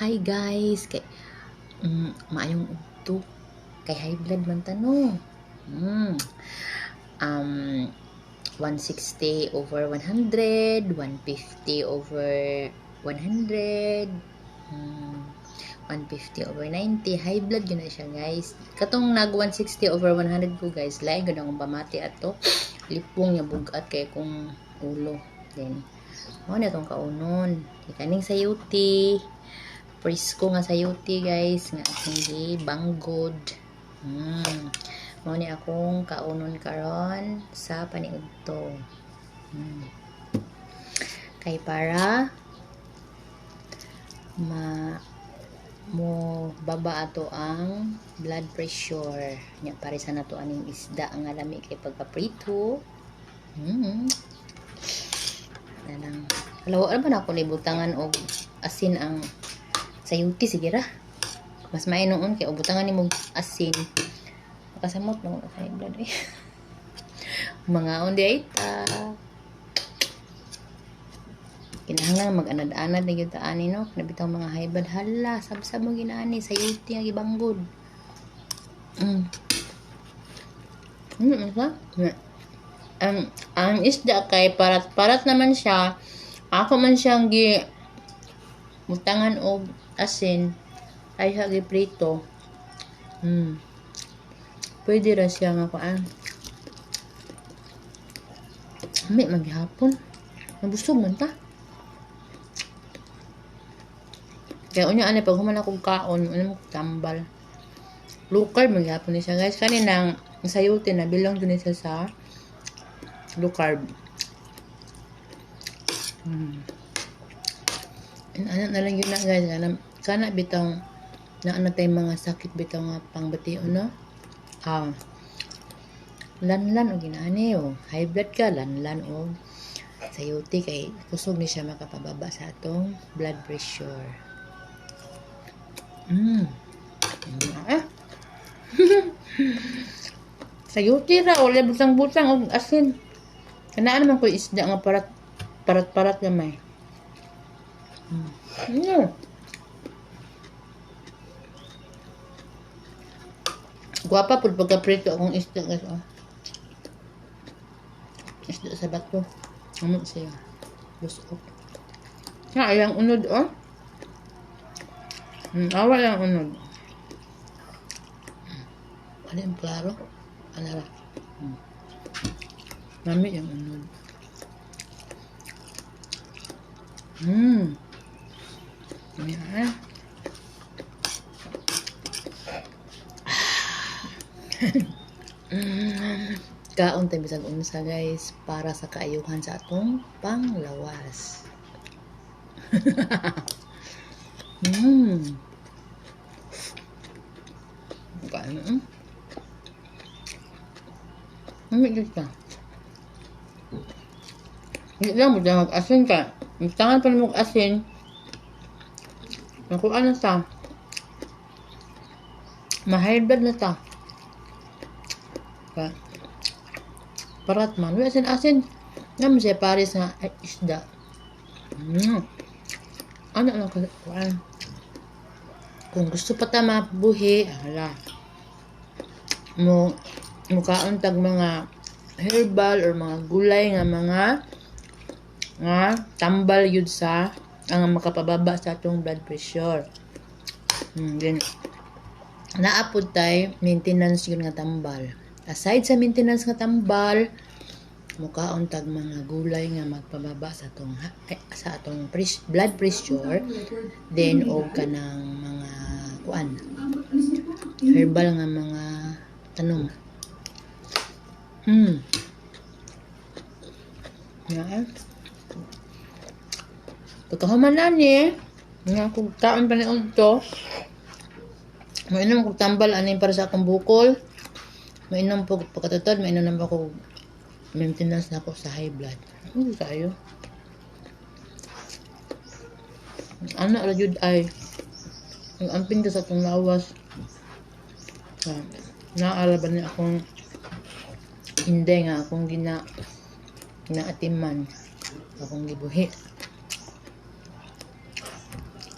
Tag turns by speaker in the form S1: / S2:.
S1: Hi guys, kay mm, maayong udto kay high blood man tano. Mm. Um 160 over 100, 150 over 100. Mm, 150 over 90. High blood yun na siya, guys. Katong nag 160 over 100 ko, guys. Lain na akong pamati ato. Lipong niya bugat kay kung ulo. Then, mo na itong kaunon. Ikaning sayuti. Presko nga sayuti, guys. Nga hindi banggod. Hmm. Mo ni akong kaunon karon sa paniudto. Hmm. Kay para ma mo baba ato ang blood pressure nya pare sa nato aning isda nga lami kay pagkaprito mm. na lang alaw ano ba na ako libutangan og asin ang sayuti sige ra. Mas mainuon kay ubutangan nimo asin. Makasamot na sa blood eh. Mga undi ay ta. Kinahanglan mag-anad-anad na gyud ani no? Nabitaw mga high blood hala sab-sab mo ginaani. Sa yuti nga gibanggod mm mm. Sa ang ang isda kay parat parat naman siya. Ako man siyang gi mutangan og asin ay siya gi prito mm pwede ra siya nga kuan May maghapon. Nabusog man ta. Kaya unya ani pag human akong kaon, ano mo tambal. Low carb magyapon ni siya guys. Kaninang sayuti na bilang dun siya sa low carb. Hmm. Ano na lang yun na guys. Kana, kana bitaw na ano tayong mga sakit bitaw nga pangbati no? Ah. Lanlan o ginaani o. High blood ka, lanlan o sayuti kay kusog ni siya makapababa sa atong blood pressure. Mm. Ah. sayuti ra o butang-butang og asin. Kanaan naman ko isda nga parat parat-parat gamay. Mm. Mm. Guwapa pud pagka-prito akong isda guys. Oh. Isda sa bato. Ano siya? Busok. Ha, ayang unod oh. Hmm, awa lang unod. Ano yung klaro? Ano ra? Hmm. Mami yung unod. Hmm. Yan. Kaon tayo bisag unsa guys para sa kaayuhan sa atong panglawas. Hmm. Kain mm. Ano ka? Hindi lang mo dyan mag-asin ka. Magtangan pa mo mag-asin. Nakuha na ta. Blood na ta. Pa. Parat man. Uy, asin-asin. Naman siya pares nga isda. Mm. Ano lang kasi, kuhaan. Kung gusto pa ta mabuhi, hala. Mo, mukaon tag mga herbal or mga gulay nga mga nga tambal yun sa ang makapababa sa atong blood pressure. Hmm, then, naapod tay maintenance yun nga tambal. Aside sa maintenance nga tambal, mukaon tag mga gulay nga magpababa sa atong eh, sa atong blood pressure. Then og kanang mga kuan herbal nga mga tanong hmm. Yeah. Pagkahuman na ni, nga kung taon pa ni to, mainom kong tambal anin para sa akong bukol, mainom po pagkatatod, mainom na ako maintenance na ako sa high blood. Ano tayo? Ano ala jud ay ang amping sa akong lawas. Uh, naalaban ni akong hindi nga akong gina ginaatiman akong gibuhi